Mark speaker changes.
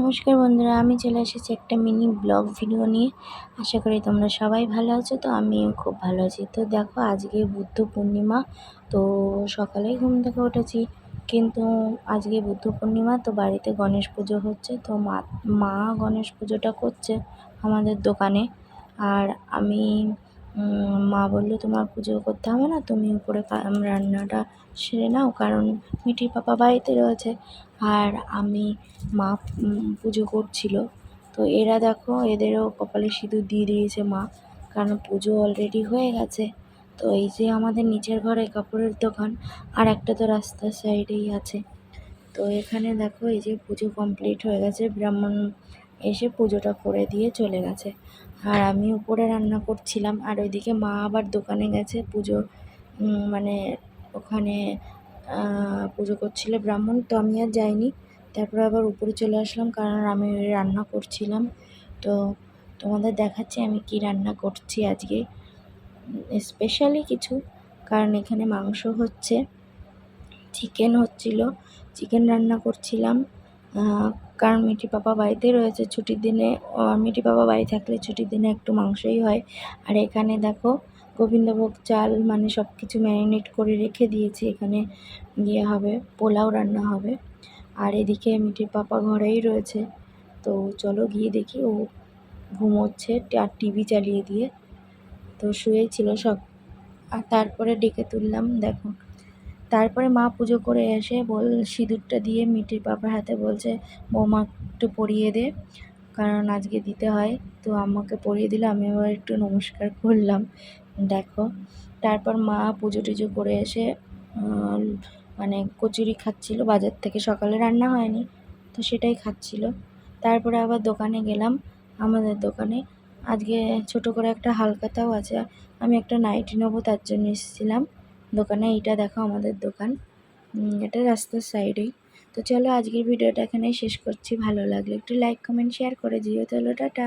Speaker 1: নমস্কার বন্ধুরা, আমি চলে এসেছি একটা মিনি ব্লগ ভিডিও নিয়ে। আশা করি তোমরা সবাই ভালো আছো, তো আমিও খুব ভালো আছি। তো দেখো, আজকে বুদ্ধ পূর্ণিমা, তো সকালেই ঘুম থেকে উঠেছি। কিন্তু আজকে বুদ্ধ পূর্ণিমা, তো বাড়িতে গণেশ পুজো হচ্ছে। তো মা মা গণেশ পুজোটা করছে আমাদের দোকানে। আর আমি মা বলল, তোমার পুজো করতে হবে না, তুমি উপরে রান্নাটা সেরে নাও, কারণ মিঠির পাপা বাড়িতে রয়েছে। আর আমি মা পুজো করছিল। তো এরা দেখো, এদেরও কপালে সিঁদুর দিয়ে দিয়েছে মা, কারণ পুজো অলরেডি হয়ে গেছে। তো এই যে আমাদের নিচের ঘরে কাপড়ের দোকান, আর একটা তো রাস্তার সাইডেই আছে। তো এখানে দেখো, এই যে পুজো কমপ্লিট হয়ে গেছে, ব্রাহ্মণ এসে পুজোটা করে দিয়ে চলে গেছে। আর আমি উপরে রান্না করছিলাম, আর ওইদিকে মা আবার দোকানে গেছে পুজো মানে ওখানে পুজো করছিল ব্রাহ্মণ, তো আমি আর যাইনি। তারপরে আবার উপরে চলে আসলাম, কারণ আমি রান্না করছিলাম। তো তোমাদের দেখাচ্ছি আমি কি রান্না করছি আজকে। স্পেশালি কিছু, কারণ এখানে মাংস হচ্ছে, চিকেন হচ্ছিল, চিকেন রান্না করছিলাম। কারণ মিঠি পাপা বাড়িতেই রয়েছে ছুটির দিনে মিঠি পাপা বাড়ি থাকলে ছুটির দিনে একটু মাংসই হয়। আর এখানে দেখো গোবিন্দভোগ চাল মানে সব কিছু ম্যারিনেট করে রেখে দিয়েছি, এখানে ইয়ে হবে, পোলাও রান্না হবে। আর এদিকে মিঠির পাপা ঘরেই রয়েছে। তো চলো গিয়ে দেখি, ও ঘুমোচ্ছে আর টিভি চালিয়ে দিয়ে। তো শুয়েই ছিল সব। আর তারপরে ডেকে তুললাম, দেখো। তারপরে মা পুজো করে এসে বল, সিঁদুরটা দিয়ে মিটির পাপার হাতে বলছে, বৌমা একটু পরিয়ে দে, কারণ আজকে দিতে হয়। তো আমাকে পরিয়ে দিলে, আমি আবার একটু নমস্কার করলাম, দেখো। তারপর মা পুজো টুজো করে এসে মানে কচুরি খাচ্ছিল, বাজার থেকে সকালে রান্না হয়নি, তো সেটাই খাচ্ছিল। তারপরে আবার দোকানে গেলাম, আমাদের দোকানে। আজকে ছোট করে একটা হালকাতাও আছে, আমি একটা নাইটি নেব, তার জন্য এসেছিলাম। দোকানে, এইটা দেখো আমাদের দোকান। এটা রাস্তার সাইডেই। তো চলো আজকের ভিডিওটা এখানেই শেষ করছি। ভালো লাগলে একটু লাইক কমেন্ট শেয়ার করে দিও। চলো, টাটা।